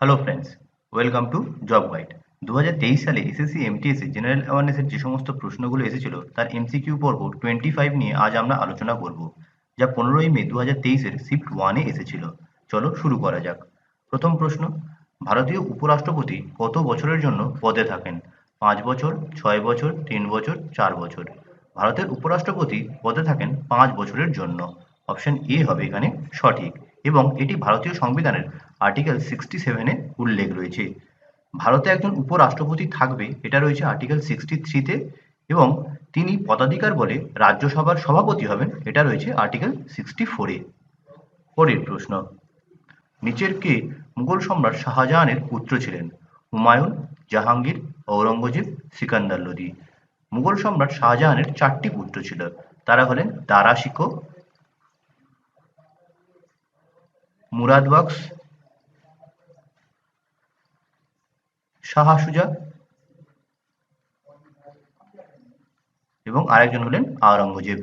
Hello friends welcome to job guide দু হাজার তেইশ সালে এসএসসি এমটিএসে জেনারেল অ্যাওয়ারনেসের যে সমস্ত প্রশ্নগুলো এসেছিল, তার এমসিকিউ পর্ব টোয়েন্টি ফাইভ নিয়ে আজ আমরা আলোচনা করব, যা পনেরোই মে দু হাজার তেইশের শিফট ওয়ানে এসেছিল। চলো শুরু করা যাক। প্রথম প্রশ্ন, ভারতীয় উপরাষ্ট্রপতি কত বছরের জন্য পদে থাকেন? পাঁচ বছর, ছয় বছর, তিন বছর, চার বছর। ভারতের উপরাষ্ট্রপতি পদে থাকেন পাঁচ বছরের জন্য। অপশন এ হবে এখানে সঠিক। এবং এটি ভারতীয় সংবিধানের আর্টিকেল সিক্সটি সেভেনে উল্লেখ রয়েছে। ভারতে একজন উপরাষ্ট্রপতি থাকবে, এটা রয়েছে আর্টিকেল সিক্সটি থ্রিতে এবং তিনি পদাধিকার বলে রাজ্যসভার সভাপতি হবেন, এটা রয়েছে আর্টিকেল সিক্সটি ফোরে পরের প্রশ্ন, নিচের কে মুঘল সম্রাট শাহজাহানের পুত্র ছিলেন? হুমায়ুন, জাহাঙ্গীর, ঔরঙ্গজেব, সিকান্দার লোদি মুঘল সম্রাট শাহজাহানের চারটি পুত্র ছিল, তারা হলেন দারা শিকো মুরাদ বক্স শাহ সুজা এবং আরেকজন হলেন আওরঙ্গজেব।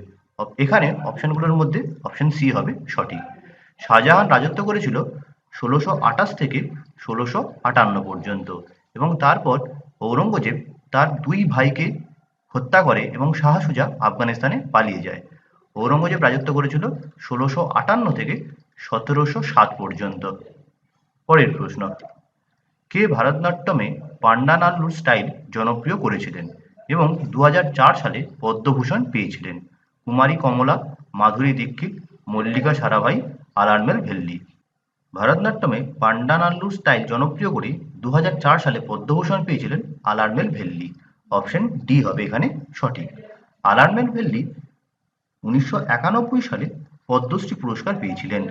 এখানে অপশনগুলোর মধ্যে অপশন সি হবে সঠিক। শাহজাহান রাজত্ব করেছিল ষোলোশো আঠাশ থেকে ষোলোশো আটান্ন পর্যন্ত এবং তারপর ঔরঙ্গজেব তার দুই ভাইকে হত্যা করে এবং শাহ সুজা আফগানিস্তানে পালিয়ে যায়। ঔরঙ্গজেব রাজত্ব করেছিল ষোলোশো আটান্ন থেকে সতেরোশো সাত পর্যন্ত। পরের প্রশ্ন, কে ভারতনাট্যমে পান্ডানাল্লুর স্টাইল জনপ্রিয় করেছিলেন এবং দু হাজার চার সালে পদ্মভূষণ পেয়েছিলেন? কুমারী কমলা, মাধুরী দীক্ষিত, মল্লিকা সারাভাই, আলারমেল ভেল্লি। ভারতনাট্যমে পান্ডানাল্লুর স্টাইল জনপ্রিয় করে দু হাজার চার সালে পদ্মভূষণ পেয়েছিলেন আলারমেল ভেল্লি। অপশন ডি হবে এখানে সঠিক। আলারমেল ভেল্লি উনিশশো একানব্বই সালে পদ্মশ্রী পুরস্কার পেয়েছিলেন।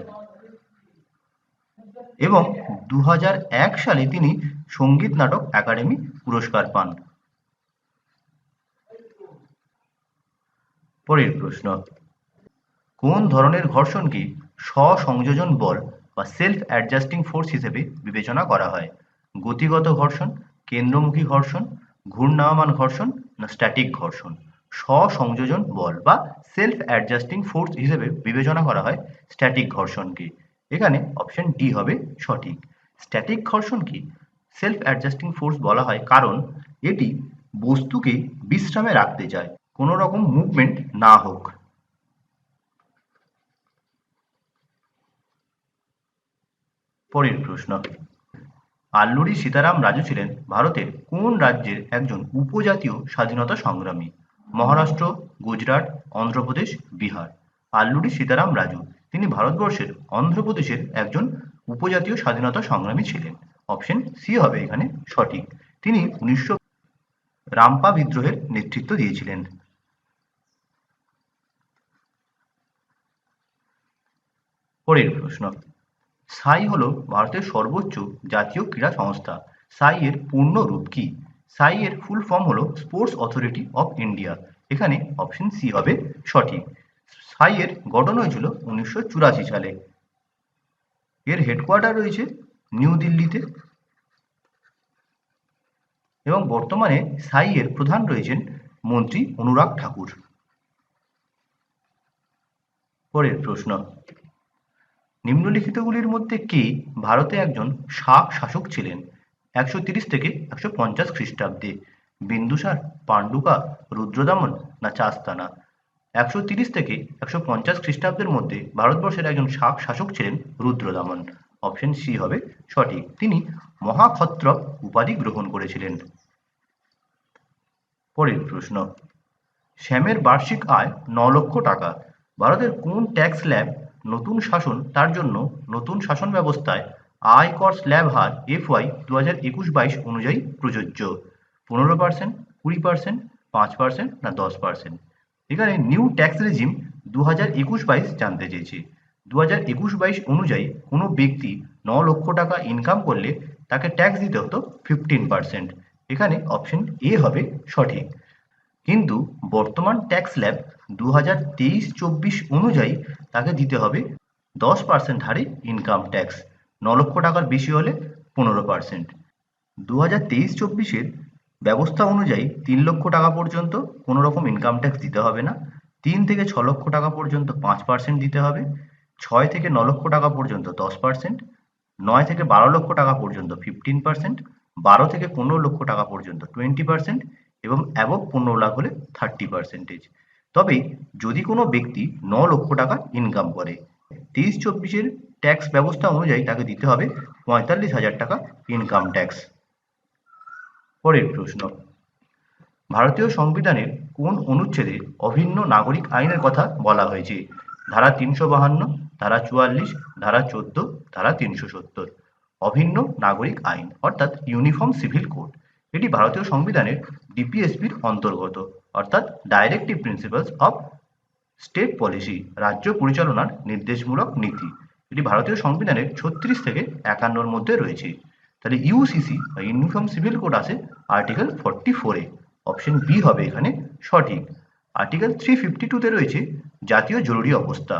এবং দু হাজার এক সালে তিনি সংগীত নাটক একাডেমি পুরস্কার পান। পরের প্রশ্ন, কোন ধরনের ঘর্ষণকে স্বসংযোজন বল বা সেলফ অ্যাডজাস্টিং ফোর্স হিসেবে বিবেচনা করা হয়? গতিগত ঘর্ষণ, কেন্দ্রমুখী ঘর্ষণ, ঘূর্ণায়মান ঘর্ষণ না স্ট্যাটিক ঘর্ষণ? স্বসংযোজন বল বা সেলফ অ্যাডজাস্টিং ফোর্স হিসেবে বিবেচনা করা হয় স্ট্যাটিক ঘর্ষণকে। এখানে অপশন ডি হবে সঠিক। স্ট্যাটিক ঘর্ষণকে সেলফ অ্যাডজাস্টিং ফোর্স বলা হয় কারণ এটি বস্তুকে বিশ্রামে রাখতে চায়, কোনো রকম মুভমেন্ট না হোক। পরের প্রশ্ন। আল্লুরি সীতারাম রাজু ছিলেন ভারতের কোন রাজ্যের একজন উপজাতীয় স্বাধীনতা সংগ্রামী? মহারাষ্ট্র, গুজরাট, অন্ধ্রপ্রদেশ, বিহার। আল্লুরি সীতারাম রাজু। তিনি ভারতবর্ষের অন্ধ্রপ্রদেশের একজন উপজাতীয় স্বাধীনতা সংগ্রামী ছিলেন। অপশন সি হবে এখানে সঠিক। তিনি উনিশশো রামপা বিদ্রোহের নেতৃত্ব দিয়েছিলেন। পরের প্রশ্ন। সাই হলো ভারতের সর্বোচ্চ জাতীয় ক্রীড়া সংস্থা। সাই এর পূর্ণ রূপ কি? সাই এর ফুল ফর্ম হলো স্পোর্টস অথরিটি অফ ইন্ডিয়া এখানে অপশন সি হবে সঠিক। সাই এর গঠন হয়েছিল উনিশশো চুরাশি সালে। এর হেডকোয়ার্টার রয়েছে নিউ দিল্লিতে এবং বর্তমানে সাই এর প্রধান রয়েছেন মন্ত্রী অনুরাগ ঠাকুর। পরের প্রশ্ন। নিম্নলিখিতগুলির মধ্যে কে ভারতে একজন শাক শাসক ছিলেন? একশো থেকে একশো পঞ্চাশ খ্রিস্টাব্দে। বিন্দুসার, পাণ্ডুকা, রুদ্রদামন না চাস্তানা? একশো তিরিশ থেকে একশো পঞ্চাশ খ্রিস্টাব্দের মধ্যে ভারতবর্ষের একজন শাক শাসক ছিলেন রুদ্রদামন। অপশন সি হবে সঠিক। তিনি মহাক্ষত্রপ উপাধি গ্রহণ করেছিলেন। পরের প্রশ্ন, শ্যামের বার্ষিক আয় ন লক্ষ টাকা। ভারতের কোন ট্যাক্স ল্যাব নতুন শাসন, তার জন্য নতুন শাসন ব্যবস্থায় আয়কর স্ল্যাব হার এফ ওয়াই দু হাজার একুশ বাইশ অনুযায়ী প্রযোজ্য। পনেরো পার্সেন্ট কুড়ি পার্সেন্ট পাঁচ পার্সেন্ট না দশ পার্সেন্ট এখানে নিউ ট্যাক্স রেজিম দু হাজার একুশ বাইশ জানতে চেয়েছি। দু হাজার একুশ বাইশ অনুযায়ী কোনো ব্যক্তি ন লক্ষ টাকা ইনকাম করলে তাকে ট্যাক্স দিতে হতো ফিফটিন পার্সেন্ট এখানে অপশন এ হবে সঠিক। কিন্তু বর্তমান ট্যাক্স স্ল্যাব দু হাজার তেইশ চব্বিশ অনুযায়ী তাকে দিতে হবে দশ পার্সেন্ট হারে ইনকাম ট্যাক্স ন লক্ষ টাকার বেশি হলে পনেরো পার্সেন্ট দু হাজার তেইশ চব্বিশের ব্যবস্থা অনুযায়ী তিন লক্ষ টাকা পর্যন্ত কোনো রকম ইনকাম ট্যাক্স দিতে হবে না। তিন থেকে ছ লক্ষ টাকা পর্যন্ত পাঁচ পার্সেন্ট দিতে হবে। ছয় থেকে ন লক্ষ টাকা পর্যন্ত দশ পার্সেন্ট নয় থেকে বারো লক্ষ টাকা পর্যন্ত ফিফটিন পার্সেন্ট বারো থেকে পনেরো লক্ষ টাকা পর্যন্ত টোয়েন্টি পার্সেন্ট এবং অ্যাবভ পনেরো লাখ হলে থার্টি পার্সেন্টেজ তবে যদি কোনো ব্যক্তি ন লক্ষ টাকা ইনকাম করে তেইশ চব্বিশের ট্যাক্স ব্যবস্থা অনুযায়ী তাকে দিতে হবে পঁয়তাল্লিশ হাজার টাকা ইনকাম ট্যাক্স পরের প্রশ্ন, ভারতীয় সংবিধানের কোন অনুচ্ছেদে অভিন্ন নাগরিক আইনের কথা বলা হয়েছে? ধারা তিনশো বাহান্ন, ধারা চুয়াল্লিশ, ধারা চোদ্দ, ধারা তিনশো সত্তর। অভিন্ন নাগরিক আইন, অর্থাৎ ইউনিফর্ম সিভিল কোড। এটি ভারতীয় সংবিধানের ডিপিএসপির অন্তর্গত, অর্থাৎ directive principles of state policy রাজ্য পরিচালনার নির্দেশমূলক নীতি। এটি ভারতীয় সংবিধানের ছত্রিশ থেকে একান্নর মধ্যে রয়েছে। তাহলে ইউসিসি বা ইউনিফর্ম সিভিল কোড আছে আর্টিকেল ফর্টি ফোরে অপশন বি হবে এখানে সঠিক। আর্টিকেল থ্রি ফিফটি টুতে রয়েছে জাতীয় জরুরি অবস্থা।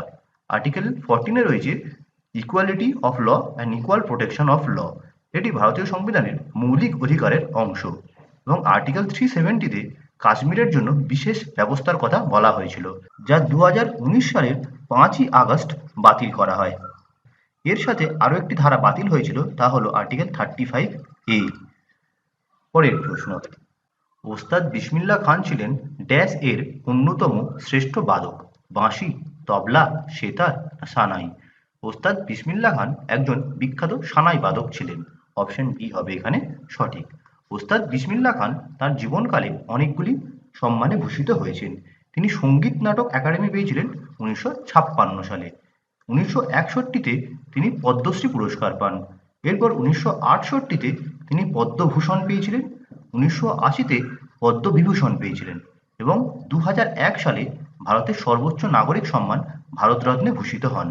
আর্টিকেল ফোরটিনে রয়েছে equality of law and equal protection of law এটি ভারতীয় সংবিধানের মৌলিক অধিকারের অংশ। এবং আর্টিকেল থ্রি সেভেন্টিতে কাশ্মীরের জন্য বিশেষ ব্যবস্থার কথা বলা হয়েছিল, যা দু হাজার উনিশ সালের পাঁচই আগস্ট বাতিল করা হয়। এর সাথে আরও একটি ধারা বাতিল হয়েছিল, তা হলো আর্টিকেল থার্টি ফাইভ এ পরের প্রশ্ন, ওস্তাদ বিসমিল্লা খান ছিলেন ড্যাশ এর অন্যতম শ্রেষ্ঠ বাদক, বাঁশি, তবলা, সেতার সানাই। ওস্তাদ বিসমিল্লা খান একজন বিখ্যাত সানাই বাদক ছিলেন। অপশন বি হবে এখানে সঠিক। ওস্তাদ বিসমিল্লা খান তার জীবনকালে অনেকগুলি সম্মানে ভূষিত হয়েছেন। তিনি সংগীত নাটক একাডেমি পেয়েছিলেন উনিশশো ছাপ্পান্ন সালে। উনিশশো একষট্টিতে তিনি পদ্মশ্রী পুরস্কার পান। এরপর উনিশশো আটষট্টিতে তিনি পদ্মভূষণ পেয়েছিলেন, উনিশশো আশিতে পদ্মবিভূষণ পেয়েছিলেন এবং দু এক সালে ভারতের সর্বোচ্চ নাগরিক সম্মান ভারতরত্নে ভূষিত হন।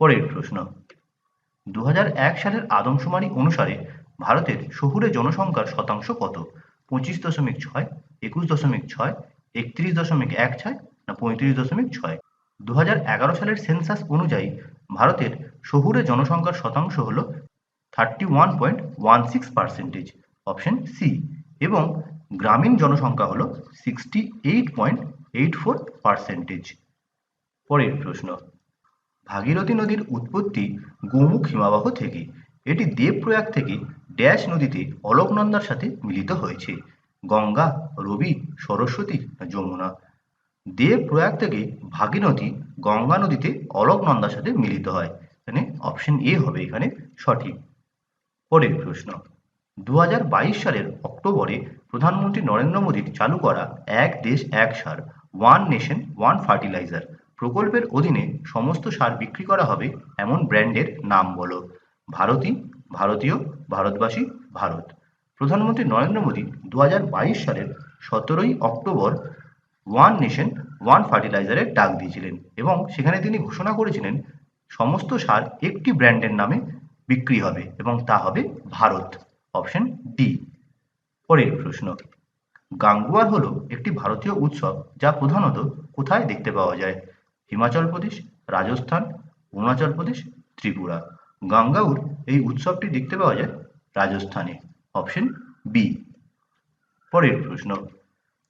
পরের প্রশ্ন দু সালের আদমশুমারি অনুসারে ভারতের শহুরে জনসংখ্যার শতাংশ কত? পঁচিশ দশমিক ছয়, একুশ দশমিক ছয়, একত্রিশ দশমিক এক ছয় না পঁয়ত্রিশ দশমিক ছয়? দু এগারো সালের সেন্সাস অনুযায়ী ভারতের শহুরে জনসংখ্যার শতাংশ হল thirty one point one six percentage option C এবং গ্রামীণ জনসংখ্যা হল sixty eight point eight four percentage পরের প্রশ্ন ভাগীরথী নদীর উৎপত্তি গোমুখ হিমাবাহ থেকে। এটি দেবপ্রয়াগ থেকে ড্যাশ নদীতে অলোকনন্দার সাথে মিলিত হয়েছে। গঙ্গা, রবি, সরস্বতী, যমুনা। দেবপ্রয়াগ থেকে ভাগীরথী গঙ্গা নদীতে অলোকনন্দার সাথে মিলিত হয়। এখানে অপশন এ হবে, এখানে সঠিক। পরের প্রশ্ন। দু হাজার বাইশ সালের অক্টোবরে প্রধানমন্ত্রী নরেন্দ্র মোদীর চালু করা এক দেশ এক সার ওয়ান নেশন ওয়ান ফার্টিলাইজার প্রকল্পের অধীনে সমস্ত সার বিক্রি করা হবে এমন ব্র্যান্ডের নাম বলো। ভারতী, ভারতীয়, ভারতবাসী, ভারত। প্রধানমন্ত্রী নরেন্দ্র মোদী দু হাজার বাইশ সালের সতেরোই অক্টোবর ওয়ান নেশন, ওয়ান ফার্টিলাইজারের ডাক দিয়েছিলেন এবং সেখানে তিনি ঘোষণা করেছিলেন, সমস্ত সার একটি ব্র্যান্ডের নামে বিক্রি হবে এবং তা হবে ভারত। Option D. পরের প্রশ্ন। গাঙ্গুয়ার হলো একটি ভারতীয় উৎসব যা প্রধানত কোথায় দেখতে পাওয়া যায়? হিমাচল প্রদেশ, রাজস্থান, অরুণাচল প্রদেশ, ত্রিপুরা। গাঙ্গাউর এই উৎসবটি দেখতে পাওয়া যায় রাজস্থানে। অপশন বি পরের প্রশ্ন।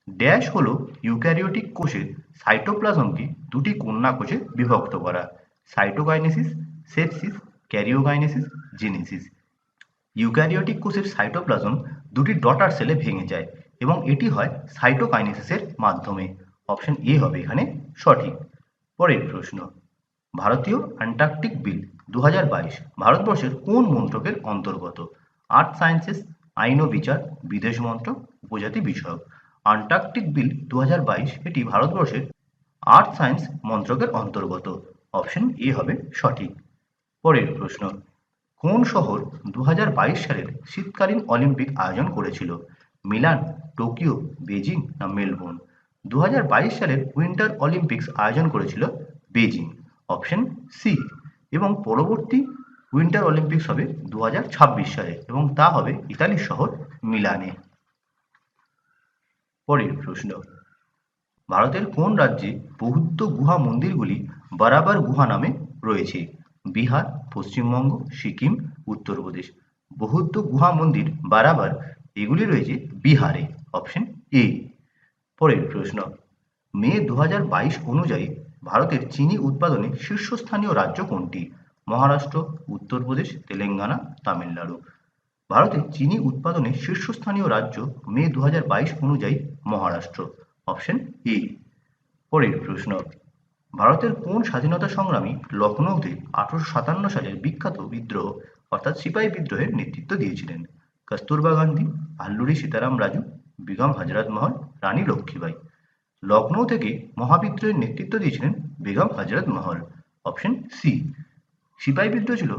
ড্যাশ হলো ইউক্যারিওটিক কোষের সাইটোপ্লাজমকে দুটি কন্যা কোষে বিভক্ত করা। Cytokinesis, sepsis, karyokinesis, genesis. Eukaryotic কোষের সাইটোপ্লাজম দুটি ডটার সেলে ভেঙে যায় এবং এটি হয় সাইটোকাইনেসিসের মাধ্যমে। অপশন এ হবে এখানে সঠিক। পরের প্রশ্ন। ভারতীয় অ্যান্টার্কটিক বিল দু হাজার বাইশ ভারতবর্ষের কোন মন্ত্রকের অন্তর্গত? আর্থ সায়েন্সেস, আইন ও বিচার, বিদেশ মন্ত্রক, উপজাতি বিষয়ক। আন্টার্কটিক বিল দু হাজার বাইশ এটি ভারতবর্ষের আর্থ সায়েন্স মন্ত্রকের অন্তর্গত। অপশন এ হবে সঠিক। পরের প্রশ্ন, কোন শহর দু হাজার বাইশ সালের শীতকালীন অলিম্পিক আয়োজন করেছিল? মিলান, টোকিও বেজিং না মেলবোর্ন? দু সালের উইন্টার অলিম্পিক্স আয়োজন করেছিল বেজিং অপশন সি, এবং পরবর্তী উইন্টার অলিম্পিক্স হবে দু হাজার ছাব্বিশ সালে, এবং তা হবে ইতালির শহর মিলানে। পরের প্রশ্ন, ভারতের কোন রাজ্যে বৌদ্ধ গুহা মন্দিরগুলি বারাবার গুহা নামে রয়েছে? বিহার, পশ্চিমবঙ্গ, সিকিম, উত্তরপ্রদেশ। বৌদ্ধ গুহা মন্দির বারাবার এগুলি রয়েছে বিহারে, অপশন এ। পরের প্রশ্ন, মে দু হাজার বাইশ অনুযায়ী ভারতের চিনি উৎপাদনে শীর্ষস্থানীয় রাজ্য কোনটি? মহারাষ্ট্র, উত্তরপ্রদেশ, তেলেঙ্গানা, তামিলনাড়ু। ভারতে চিনি উৎপাদনে শীর্ষস্থানীয় রাজ্য মে দু হাজার বাইশ অনুযায়ী মহারাষ্ট্র। Option A. পরের প্রশ্ন, ভারতের কোন স্বাধীনতা সংগ্রামী লখনৌতে আঠারোশো সাতান্ন সালের বিখ্যাত বিদ্রোহ, অর্থাৎ সিপাহী বিদ্রোহের নেতৃত্ব দিয়েছিলেন? কস্তুরবা গান্ধী, আল্লুরি সীতারাম রাজু বেগম হজরত মহল, রানী লক্ষ্মীবাই লখনৌ থেকে মহাবিদ্রোহের নেতৃত্ব দিয়েছিলেন বেগম হজরত মহল অপশন সি সিপাহী বিদ্রোহ ছিল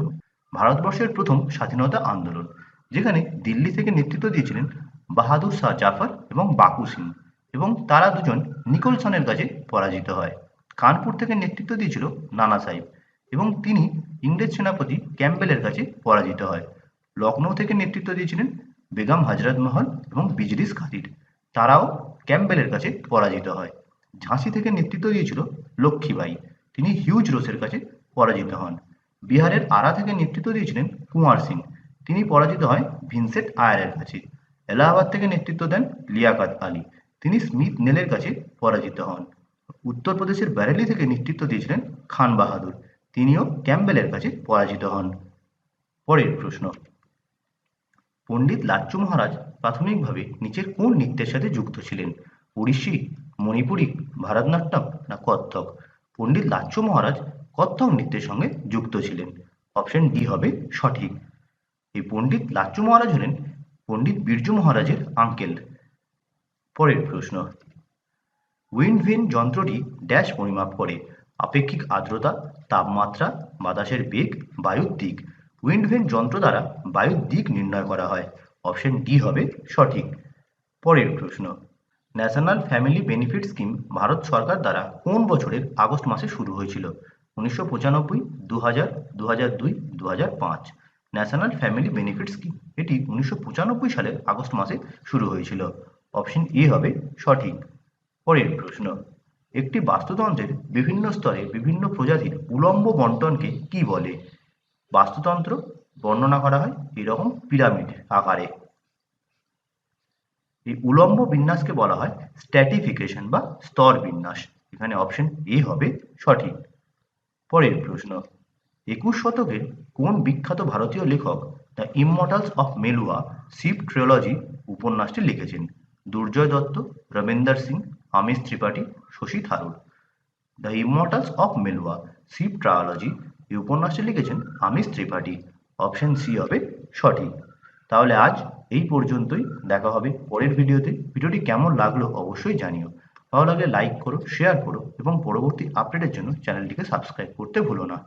ভারতবর্ষের প্রথম স্বাধীনতা আন্দোলন, যেখানে দিল্লি থেকে নেতৃত্ব দিয়েছিলেন বাহাদুর শাহ জাফর এবং বাকু সিং এবং তারা দুজন নিকলসনের কাছে পরাজিত হয়। কানপুর থেকে নেতৃত্ব দিয়েছিল নানা সাহেব এবং তিনি ইংরেজ সেনাপতি ক্যাম্বেলের কাছে পরাজিত হয়। লখনৌ থেকে নেতৃত্ব দিয়েছিলেন বেগম হজরত মহল এবং বিজলিস খাদির তারাও ক্যাম্বেলের কাছে পরাজিত হয়। ঝাঁসি থেকে নেতৃত্ব দিয়েছিল লক্ষ্মীবাই তিনি হিউজ রোসের কাছে পরাজিত হন। বিহারের আরা থেকে নেতৃত্ব দিয়েছিলেন কুমার সিং। তিনি পরাজিত হয় ভিনসেন্ট আয়ারের কাছে। এলাহাবাদ থেকে নেতৃত্ব দেন লিয়াকাত আলী। তিনি স্মিথ নেলের কাছে পরাজিত হন। উত্তরপ্রদেশের ব্যারেলি থেকে নেতৃত্ব দিয়েছিলেন খান বাহাদুর। তিনিও ক্যাম্বেলের কাছে পরাজিত হন। পরের প্রশ্ন। পণ্ডিত লাচ্চু মহারাজ প্রাথমিকভাবে নিচের কোন নৃত্যের সাথে যুক্ত ছিলেন? ওড়িশি মণিপুরি, ভারতনাট্যম না কত্থক? পণ্ডিত লাচ্চু মহারাজ কত্থক নৃত্যের সঙ্গে যুক্ত ছিলেন। অপশন ডি হবে সঠিক। এই পণ্ডিত লাচ্চু মহারাজ হলেন পণ্ডিত বিরজু মহারাজের আঙ্কেল। পরের প্রশ্ন। উইন্ডভেন যন্ত্রটি ড্যাশ পরিমাপ করে। আপেক্ষিক আর্দ্রতা, তাপমাত্রা, বাতাসের বেগ, বায়ুর দিক। উইন্ডভেন যন্ত্র দ্বারা বায়ুর দিক নির্ণয় করা হয়। অপশন ডি হবে সঠিক। পরের প্রশ্ন, national family benefit scheme Bharat সরকার দ্বারা কোন বছরের আগস্ট মাসে শুরু হয়েছিল? উনিশশো পঁচানব্বই দু হাজার দু হাজার দুই দু হাজার পাঁচ। ন্যাশনাল ফ্যামিলি বেনিফিট স্কিম, এটি উনিশশো পঁচানব্বই সালের আগস্ট মাসে শুরু হয়েছিল। অপশন এ হবে সঠিক। পরের প্রশ্ন, একটি বাস্তুতন্ত্রের বিভিন্ন স্তরে বিভিন্ন প্রজাতির উলম্ব বন্টনকে কি বলে? বাস্তুতন্ত্র বর্ণনা করা হয় এরকম পিরামিড আকারে। এই উলম্ব বিন্যাসকে বলা হয় স্ট্যাটিফিকেশন বা স্তর বিন্যাস। এখানে অপশন এ হবে সঠিক। পরের প্রশ্ন, একুশ শতকের কোন বিখ্যাত ভারতীয় লেখক the immortals of Meluha Shiva trilogy উপন্যাসটি লিখেছেন? Durjoy Datta Ravinder Singh, Amish Tripathi, Shashi Tharoor. The immortals of Meluha Shiva trilogy এই উপন্যাসটি লিখেছেন আমিষ ত্রিপাঠী অপশন সি হবে সঠিক। তাহলে আজ এই পর্যন্তই, দেখা হবে পরের ভিডিওতে। ভিডিওটি কেমন লাগল অবশ্যই জানিও। ভালো লাগলে লাইক করো শেয়ার করো, এবং পরবর্তী আপডেটের জন্য চ্যানেলটিকে সাবস্ক্রাইব করতে ভুলো না।